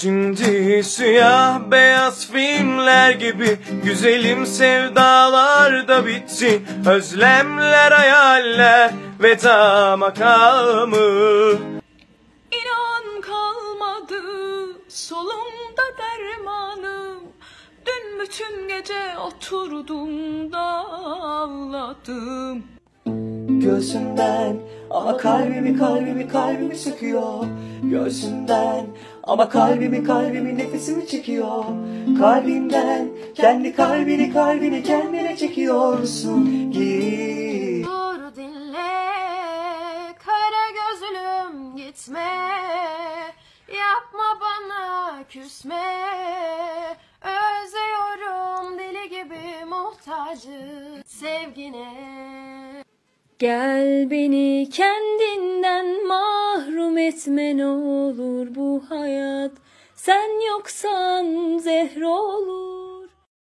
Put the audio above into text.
Şimdi siyah beyaz filmler gibi Güzelim sevdalar da bitti. Özlemler hayaller veda makamı. İnan kalmadı solumda dermanım. Dün bütün gece oturdum da ağladım göğsünden. Ama kalbimi kalbimi kalbimi söküyor göğsünden. Ama kalbimi kalbimi nefesimi çekiyor kalbimden Kendi kalbini kalbini kendine çekiyorsun. Git. Dur dinle kara gözlüm gitme. Yapma bana küsme. Özlüyorum deli gibi muhtacı. Sevgine Gel beni kendinden mahrum etme ne olur bu hayat. Sen yoksan zehr olur.